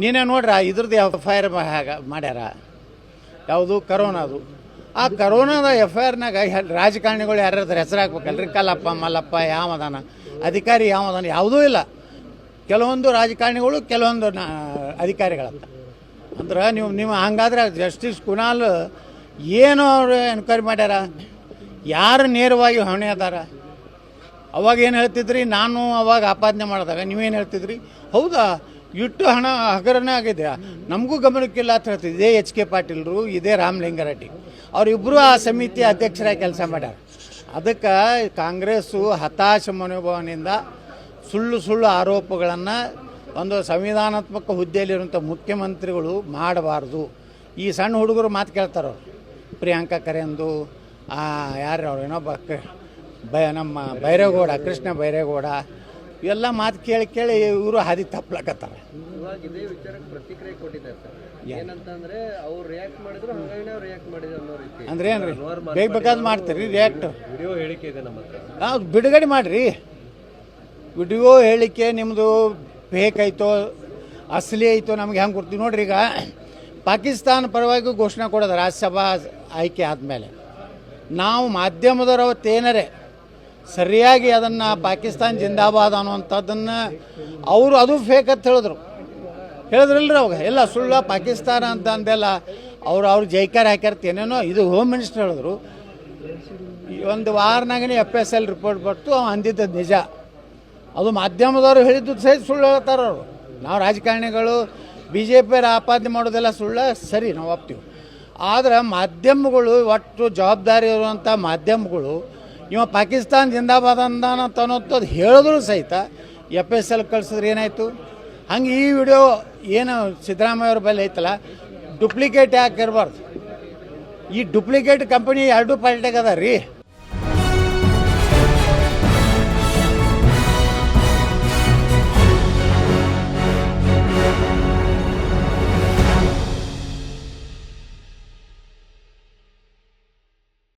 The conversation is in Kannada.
ನೀನೇ ನೋಡ್ರ ಇದ್ರದ್ದು ಎಫ್ ಐ ಆರ್ ಮಾಡ್ಯಾರ? ಯಾವುದು? ಕರೋನಾದು ಆ ಕರೋನಾದ ಎಫ್ ಐ ಆರ್ನಾಗ ರಾಜಕಾರಣಿಗಳು ಯಾರ್ಯಾರ ಹೆಸರು ಹಾಕ್ಬೇಕಲ್ರಿ? ಕಲ್ಲಪ್ಪ, ಮಲ್ಲಪ್ಪ ಯಾವದಾನ ಅಧಿಕಾರಿ ಯಾವದಾನ ಯಾವುದೂ ಇಲ್ಲ. ಕೆಲವೊಂದು ರಾಜಕಾರಣಿಗಳು, ಕೆಲವೊಂದು ಅಧಿಕಾರಿಗಳಂತ. ಅಂದ್ರೆ ನೀವು ನಿಮ್ಮ ಹಂಗಾದ್ರೆ ಜಸ್ಟಿಸ್ ಕುನಾಲ್ ಏನು ಅವರು ಎನ್ಕ್ವೈರಿ ಮಾಡ್ಯಾರ? ಯಾರು ನೇರವಾಗಿ ಹೊಣೆ ಅದಾರ? ಅವಾಗ ಏನು ಹೇಳ್ತಿದ್ರಿ? ನಾನು ಅವಾಗ ಆಪಾದನೆ ಮಾಡಿದಾಗ ನೀವೇನು ಹೇಳ್ತಿದ್ರಿ? ಹೌದಾ? ಇಟ್ಟು ಹಣ ಹಗರಣ ಆಗಿದೆ. ನಮಗೂ ಗಮನಕ್ಕಿಲ್ಲ ಅಂತ ಹೇಳ್ತಿದ್ದೆ ಇದೇ ಎಚ್ ಕೆ ಪಾಟೀಲ್ರು, ಇದೇ ರಾಮಲಿಂಗಾರೆಡ್ಡಿ ಅವರಿಬ್ಬರು ಆ ಸಮಿತಿ ಅಧ್ಯಕ್ಷರಾಗಿ ಕೆಲಸ ಮಾಡ್ಯಾರ. ಅದಕ್ಕೆ ಕಾಂಗ್ರೆಸ್ಸು ಹತಾಶ ಮನೋಭಾವನೆಯಿಂದ ಸುಳ್ಳು ಸುಳ್ಳು ಆರೋಪಗಳನ್ನು ಒಂದು ಸಂವಿಧಾನಾತ್ಮಕ ಹುದ್ದೆಯಲ್ಲಿರುವಂಥ ಮುಖ್ಯಮಂತ್ರಿಗಳು ಮಾಡಬಾರ್ದು. ಈ ಸಣ್ಣ ಹುಡುಗರು ಮಾತು ಕೇಳ್ತಾರೆ ಪ್ರಿಯಾಂಕಾ ಕರೆಂದು ಯಾರು ಅವ್ರು, ಏನೋ ಬ ನಮ್ಮ ಬೈರೇಗೌಡ ಕೃಷ್ಣ ಬೈರೇಗೌಡ ಇವೆಲ್ಲ ಮಾತು ಕೇಳಿ ಕೇಳಿ ಇವರು ಹಾದಿ ತಪ್ಪಲಕತ್ತಾರೆ ಇವಾಗ ಇದೇ ವಿಚಾರಕ್ಕೆ ಪ್ರತಿಕ್ರಿಯೆ ಕೊಟ್ಟಿದ್ದಾರೆ ಸರ್. ಏನಂತಂದ್ರೆ ಅವ್ರು ರಿಯಾಕ್ಟ್ ಮಾಡಿದ್ರು ಹಂಗಾಗಿ ನಾವು ರಿಯಾಕ್ಟ್ ಮಾಡಿದ್ರು ಅನ್ನೋ ರೀತಿ. ಅಂದ್ರೆ ಏನ್ರಿ? ಬೇಗ ಬೇಕಾದ್ ಮಾಡ್ತೀರಿ ರಿಯಾಕ್ಟ್ ವಿಡಿಯೋ ಹೇಳಿಕೆ ಇದೆ ನಮ್ಮ ಹತ್ರ. ಹೌದು ಬಿಡುಗಡೆ ಮಾಡಿರಿ. ವಿಡಿಯೋ ಹೇಳಿಕೆ ನಿಮ್ಮದು ಫೇಕ್ ಐತೋ ಅಸಲಿ ಐತೋ ನಮ್ಗೆ ಹೆಂಗೆ ಕೊಡ್ತೀವಿ ನೋಡ್ರಿ ಈಗ ಪಾಕಿಸ್ತಾನ ಪರವಾಗಿ ಘೋಷಣೆ ಕೊಡೋದು ರಾಜ್ಯಸಭಾ ಆಯ್ಕೆ ಆದಮೇಲೆ. ನಾವು ಮಾಧ್ಯಮದವ್ರು ಅವತ್ತೇನರೇ ಸರಿಯಾಗಿ ಅದನ್ನು ಪಾಕಿಸ್ತಾನ್ ಜಿಂದಾಬಾದ್ ಅನ್ನುವಂಥದ್ದನ್ನು ಅವರು ಅದು ಫೇಕ್ ಅಂತ ಹೇಳಿದ್ರು. ಹೇಳಿದ್ರಲ್ರಿ ಅವಾಗ. ಎಲ್ಲ ಸುಳ್ಳ ಪಾಕಿಸ್ತಾನ ಅಂತ ಅಂದೆಲ್ಲ ಅವ್ರು ಅವ್ರು ಜೈಕಾರ ಹಾಕ್ಯಾರ್ತ. ಏನೇನೋ ಇದು ಹೋಮ್ ಮಿನಿಸ್ಟರ್ ಹೇಳಿದ್ರು. ಒಂದು ವಾರನಾಗನೇ ಎಫ್ ಎಸ್ ಎಲ್ ರಿಪೋರ್ಟ್ ಬರ್ತು ಅವ್ನು ಅಂದಿದ್ದು ನಿಜ. ಅದು ಮಾಧ್ಯಮದವರು ಹೇಳಿದ್ದು ಸಹಿತ ಸುಳ್ಳು ಹೇಳ್ತಾರ ಅವರು. ನಾವು ರಾಜಕಾರಣಿಗಳು ಬಿ ಜೆ ಪಿಯರ ಆಪಾದನೆ ಮಾಡೋದೆಲ್ಲ ಸುಳ್ಳ, ಸರಿ, ನಾವು ಒಪ್ತೀವಿ. ಆದರೆ ಮಾಧ್ಯಮಗಳು, ಒಟ್ಟು ಜವಾಬ್ದಾರಿ ಇರುವಂಥ ಮಾಧ್ಯಮಗಳು ಇವ ಪಾಕಿಸ್ತಾನ ಜಿಂದಾಬಾದ್ ಅಂದಾನ ಅಂತ ಅನ್ನೋದು ಹೇಳಿದ್ರು ಸಹಿತ ಎಫ್ ಎಸ್ ಎಲ್ ಕಳ್ಸಿದ್ರೆ ಏನಾಯಿತು? ಹಂಗೆ ಈ ವಿಡಿಯೋ ಏನು ಸಿದ್ದರಾಮಯ್ಯ ಅವ್ರ ಬಳಿ ಐತಲ್ಲ ಡುಪ್ಲಿಕೇಟ್ ಯಾಕೆ ಇರಬಾರ್ದು? ಈ ಡುಪ್ಲಿಕೇಟ್ ಕಂಪನಿ ಎರಡು ಪಾರ್ಟಿಗೆ ಅದ ರೀ